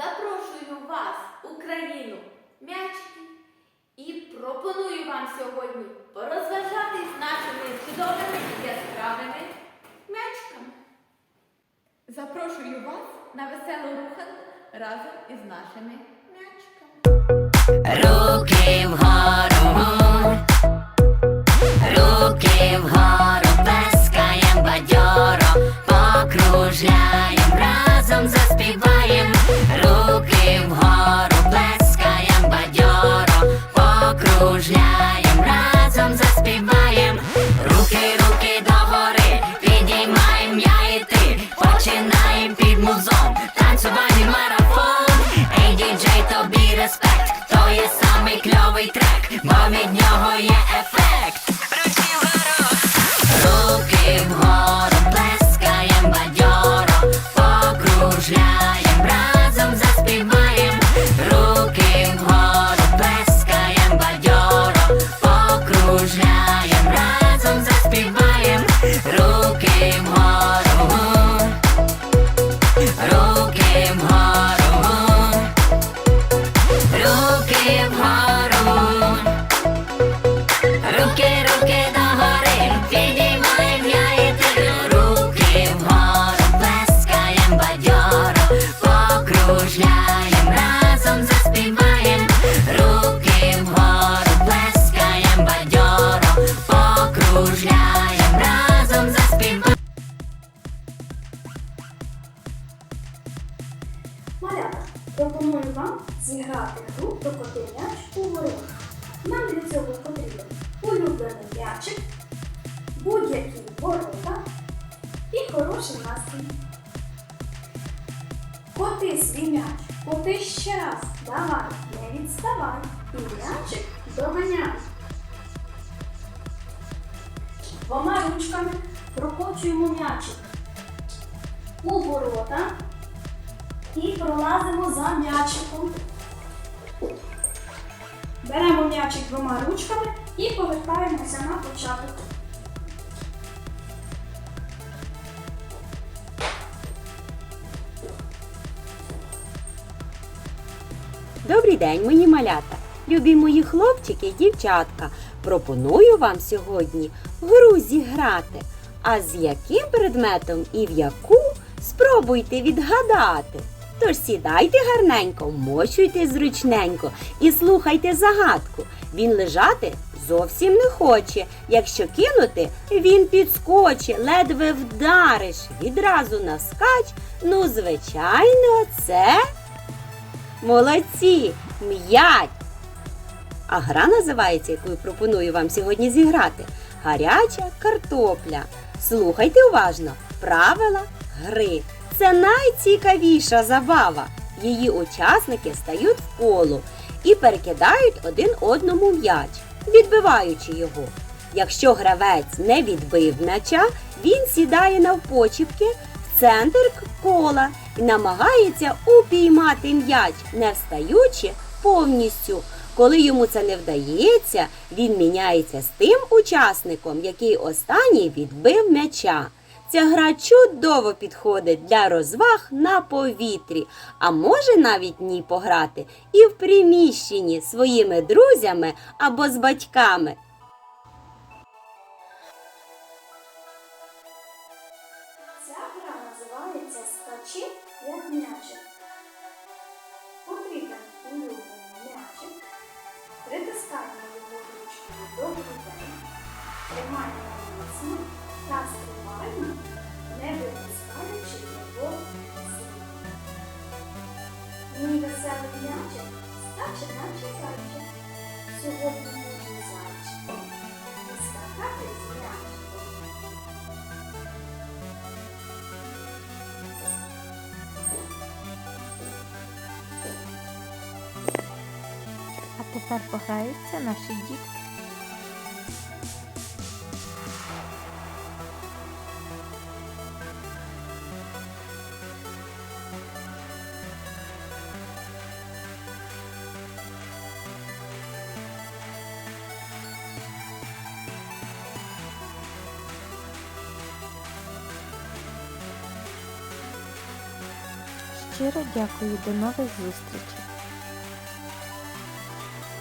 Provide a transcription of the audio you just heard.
запрошую вас, Україну, м'ячики, і пропоную вам сьогодні порозважатись нашими чудовими і яскравими м'ячиками. Запрошую вас на веселу руханку разом із нашими м'ячиками. Руки вгору, moves вам зіграти гру про м'яч у ворот. Нам для цього потрібен улюблений м'ячик, будь-які ворота і хороший настрій. Коти свій м'яч, коти ще раз, давай, не відставай, і м'ячик доганяй. Двома ручками прокочуємо м'ячик у ворота і пролазимо за м'ячиком. Беремо м'ячик двома ручками і повертаємося на початок. Добрий день, мої малята, любі мої хлопчики і дівчатка. Пропоную вам сьогодні гру зіграти. А з яким предметом і в яку спробуйте відгадати. Тож сідайте гарненько, вмочуйте зручненько і слухайте загадку. Він лежати зовсім не хоче. Якщо кинути, він підскоче, ледве вдариш, відразу наскач. Ну, звичайно, це Молодці! М'ять! А гра називається, яку пропоную вам сьогодні зіграти Гаряча картопля. Слухайте уважно правила гри. Це найцікавіша забава. Її учасники стають в коло і перекидають один одному м'яч, відбиваючи його. Якщо гравець не відбив м'яча, він сідає навпочіпки в центр кола і намагається упіймати м'яч, не встаючи повністю. Коли йому це не вдається, він міняється з тим учасником, який останній відбив м'яча. Ця гра чудово підходить для розваг на повітрі, а може навіть ній пограти і в приміщенні своїми друзями або з батьками. Ця гра називається Скачи як м'ячик. Потрібен улюблений м'ячик. Притискаємо його ручкою до грудей. Тримаємо міцно та стрибаємо, не випускаючи його з. Мій веселий м'ячик скаче наче зайчик. Сьогодні можна зайчиком і скакати з м'ячиком. А тепер пограються наші дітки. Щиро дякую. До нових зустрічей!